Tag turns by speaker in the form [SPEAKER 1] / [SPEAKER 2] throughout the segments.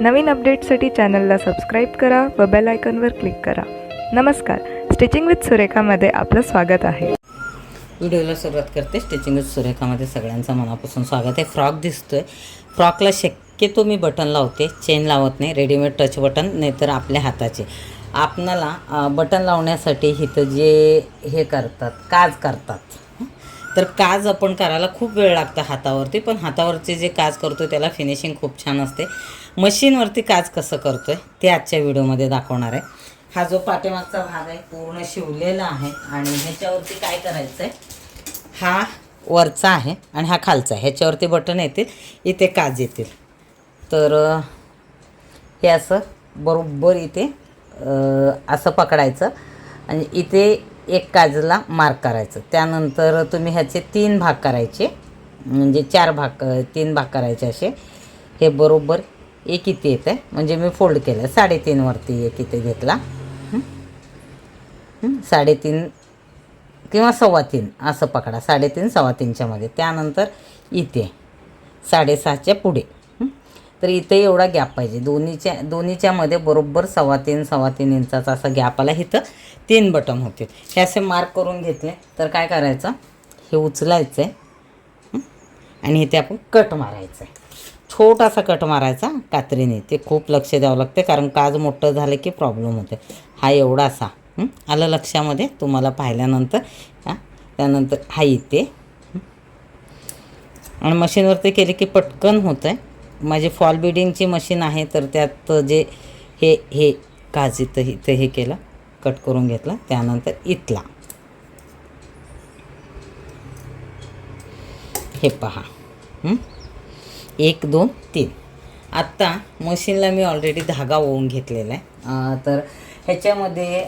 [SPEAKER 1] नवीन अपडेटसाठी चॅनलला सबस्क्राईब करा व बेल आयकॉनवर क्लिक करा. नमस्कार. स्टिचिंग विथ सुरेखामध्ये आपलं स्वागत आहे.
[SPEAKER 2] व्हिडिओला सुरुवात करते. स्टिचिंग विथ सुरेखामध्ये सगळ्यांचं मनापासून स्वागत आहे. फ्रॉक दिसतोय. फ्रॉकला शक्यतो मी बटन लावते. चेन लावत नाही. रेडीमेड टच बटन नाहीतर आपल्या हाताचे. आपणाला बटन लावण्यासाठी इथं जे हे करतात काज करतात. तर काज आपण करायला खूप वेळ लागतं हातावरती पण हातावरचे जे काज करतो त्याला फिनिशिंग खूप छान असते. मशीनवरती काज कसं करतो आहे ते आजच्या व्हिडिओमध्ये दाखवणार आहे. हा जो पाठीमागचा भाग आहे पूर्ण शिवलेला आहे आणि ह्याच्यावरती काय करायचं आहे हा वरचा आहे आणि हा खालचा आहे. ह्याच्यावरती बटन येतील इथे काज येतील. तर हे असं बरोबर इथे असं पकडायचं आणि इथे एक काजला मार्क करायचं. त्यानंतर तुम्ही ह्याचे तीन भाग करायचे. म्हणजे चार भाग तीन भाग करायचे असे. हे बरोबर एक इथे येतं. आहे म्हणजे मी फोल्ड केलं साडेतीनवरती एक इथे घेतला. साडेतीन किंवा सव्वा तीन असं पकडा. साडेतीन सव्वा तीनच्या त्यानंतर इथे साडेसहाच्या पुढे. तर इथे एवढा गॅप पाहिजे. दोन्हीच्या दोन्हीच्यामध्ये बरोबर सव्वा तीन सव्वा तीन इंचाचा असा गॅप आला. इथं तीन बटन होते. हे असे मार्क करून घेतले. तर काय करायचं? हे उचलायचं आहे आणि इथे आपण कट मारायचं आहे छोटासा कट मारायचा कात्रीने. ते खूप लक्ष द्यावं लागते कारण काज मोठं झालं की प्रॉब्लेम होते. हा एवढासा. आलं लक्षामध्ये? तुम्हाला पाहिल्यानंतर हां? त्यानंतर हा इथे. आणि मशीनवरती केले की पटकन होतं आहे माझी फॉल बिडिंगची मशीन आहे तर त्यात जे हे हे काज इथं इथं हे केलं कट करून घेतला त्यानंतर इथला. हे पहा. एक दोन तीन. आत्ता मशीनला मी ऑलरेडी धागा ओवून घेतलेला आहे. तर ह्याच्यामध्ये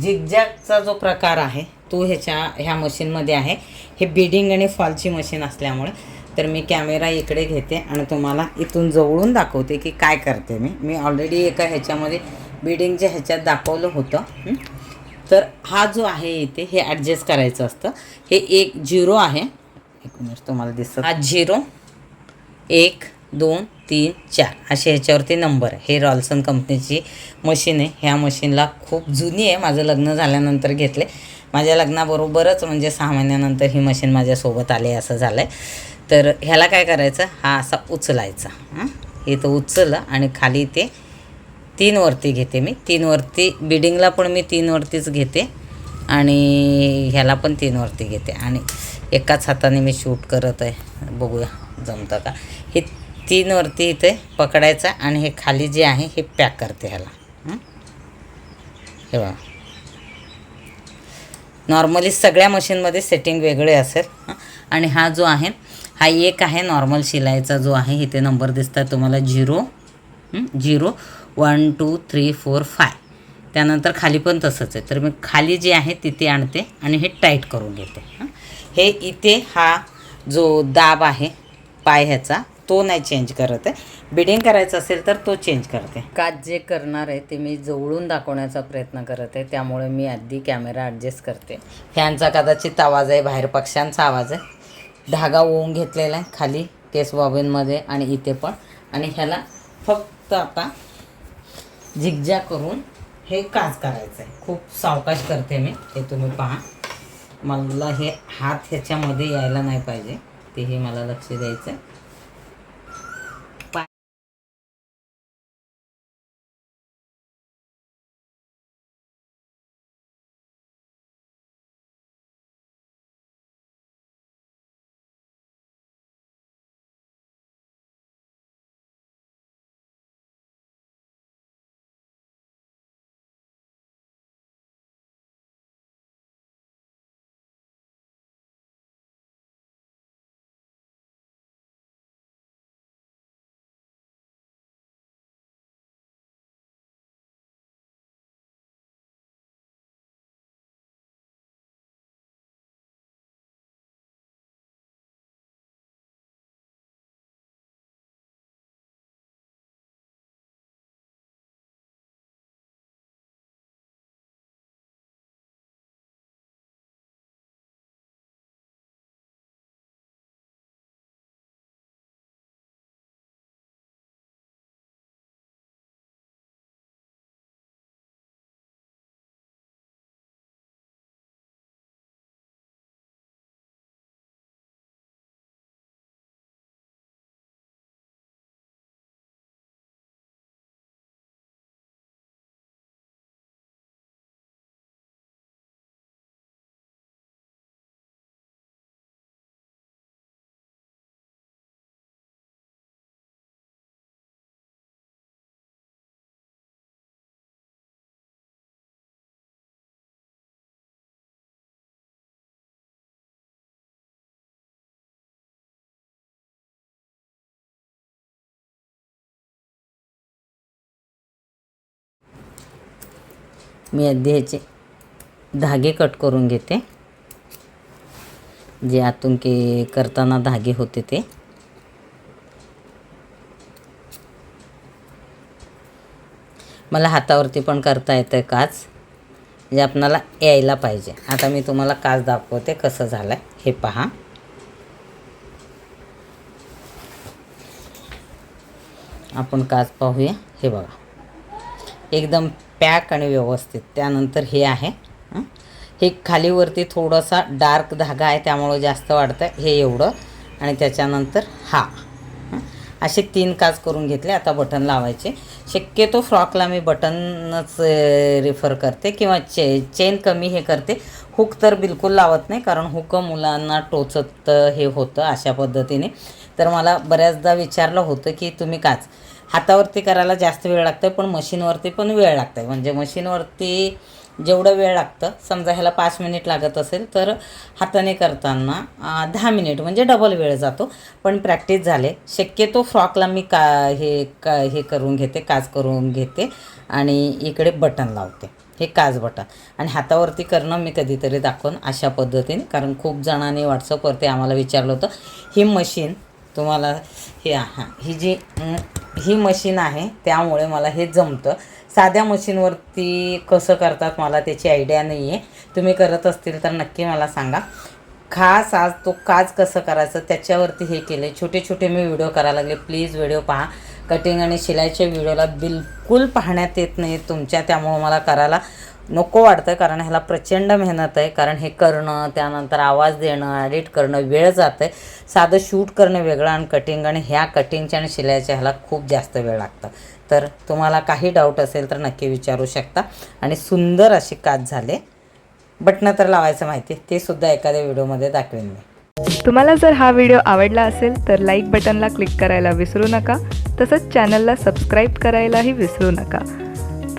[SPEAKER 2] जिगजॅगचा जो प्रकार आहे तो ह्याच्या ह्या मशीनमध्ये आहे. हे बिडिंग आणि फॉलची मशीन असल्यामुळे तर मी कॅमेरा इकडे घेते आणि तुम्हाला इथून जवळून दाखवते की काय करते मी. मी ऑलरेडी एका ह्याच्यामध्ये बिडिंगच्या ह्याच्यात दाखवलं होतं तर हा जो आहे इथे हे ॲडजस्ट करायचं असतं. हे एक झिरो आहे. एक मिनिट तुम्हाला दिसतं हा झिरो एक दोन तीन चार. असे ह्याच्यावरती नंबर हे रॉल्सन कंपनीची मशीन आहे. ह्या मशीनला खूप जुनी आहे. माझं लग्न झाल्यानंतर घेतले माझ्या लग्नाबरोबरच म्हणजे सहा महिन्यानंतर ही मशीन माझ्यासोबत आली असं झालं आहे तर ह्याला काय करायचं? हा असा उचलायचा. हां तर उचललं आणि खाली ते तीनवरती घेते मी. तीनवरती बिडिंगला पण मी तीनवरतीच घेते आणि ह्याला पण तीनवरती घेते. आणि एकाच हाताने मी शूट करत आहे. बघूया जमतं का? हे तीनवरती इथे पकडायचं आणि हे खाली जे आहे हे पॅक करते ह्याला. हे? बघा. नॉर्मली सगळ्या मशीनमध्ये सेटिंग वेगळे असेल आणि हा जो आहे हा एक आहे नॉर्मल शिलाईचा जो आहे इथे नंबर दिसतात तुम्हाला zero zero one two three four five. त्यानंतर खाली पण तसंच आहे. तर मी खाली जे आहे तिथे आणते आणि हे टाईट करून घेते हं? इथे हा जो दाब आहे पाय ह्याचा तो नाही चेंज करत आहे. बिडिंग करायचं असेल तर तो चेंज करते काच जे करणार आहे ते मी जवळून दाखवण्याचा प्रयत्न करत आहे. त्यामुळे मी आधी कॅमेरा ॲडजस्ट करते. फॅनचा कदाचित आवाज आहे बाहेर पक्ष्यांचा आवाज आहे. धागा ओवून घेतलेला आहे खाली केस बॉबिनमध्ये आणि इथे पण. आणि ह्याला फक्त आता झिगझॅग करून हे काज करायचं आहे खूप सावकाश करते मी हे तुम्ही पहा. मला हे हात ह्याच्यामध्ये यायला नाही पाहिजे. तेही मला लक्ष द्यायचं आहे मी आधी ह्याचे धागे कट करून घेते. जे आतून के करताना धागे होते ते. मला हातावरती पण करता येतं काच. जे आपणाला यायला पाहिजे. आता मी तुम्हाला काच दाखवते कसं झालं आहे हे पहा. आपण काच पाहूया. हे बघा. एकदम पॅक आणि व्यवस्थित. त्यानंतर हे आहे. हे? खालीवरती थोडासा डार्क धागा आहे त्यामुळं जास्त वाढतं हे एवढं. आणि त्याच्यानंतर हा. असे तीन काच करून घेतले आता बटन लावायचे. शक्यतो फ्रॉकला मी बटनच रिफर करते किंवा चे चेन कमी हे करते. हुक तर बिलकुल लावत नाही कारण हुक मुलांना टोचत हे होतं अशा पद्धतीने. तर मला बऱ्याचदा विचारलं होतं की तुम्ही काच हातावरती करायला जास्त वेळ लागतं पण मशीनवरती पण वेळ लागतं म्हणजे मशीनवरती जेवढं वेळ लागतं समजा ह्याला पाच मिनिट लागत असेल तर हाताने करताना दहा मिनिट म्हणजे डबल वेळ जातो. पण प्रॅक्टिस झाले. शक्यतो फ्रॉकला मी का हे का हे करून घेते काच करून घेते आणि इकडे बटन लावते. हे काच बटन. आणि हातावरती करणं मी कधीतरी दाखवून अशा पद्धतीने कारण खूप जणांनी व्हॉट्सअपवरती आम्हाला विचारलं होतं ही मशीन तुम्हाला हे हां ही जी ही मशीन आहे त्यामुळे मला हे जमतं. साध्या मशीनवरती कसं करतात मला त्याची आयडिया नाही आहे तुम्ही करत असतील तर नक्की मला सांगा. खास आज तो काज कसं करायचं त्याच्यावरती हे केले छोटे छोटे मी व्हिडिओ करायला लागले. प्लीज व्हिडिओ पहा. कटिंग आणि शिलाईच्या व्हिडिओला बिलकुल पाहण्यात येत नाही तुमच्या त्यामुळं मला करायला नको वाटतं कारण ह्याला प्रचंड मेहनत आहे. कारण हे करणं त्यानंतर आवाज देणं एडिट करणं वेळ जातं आहे साधं शूट करणं वेगळं आणि कटिंग आणि ह्या कटिंगच्या आणि शिलाईच्या ह्याला खूप जास्त वेळ लागतं. तर तुम्हाला काही डाऊट असेल तर नक्की विचारू शकता. आणि सुंदर अशी काच झाले. बटणं तर लावायचं माहिती ते सुद्धा एखाद्या व्हिडिओमध्ये दाखवेन मी.
[SPEAKER 1] तुम्हाला जर हा व्हिडिओ आवडला असेल तर लाईक बटनला क्लिक करायला विसरू नका. तसंच चॅनलला सबस्क्राईब करायलाही विसरू नका.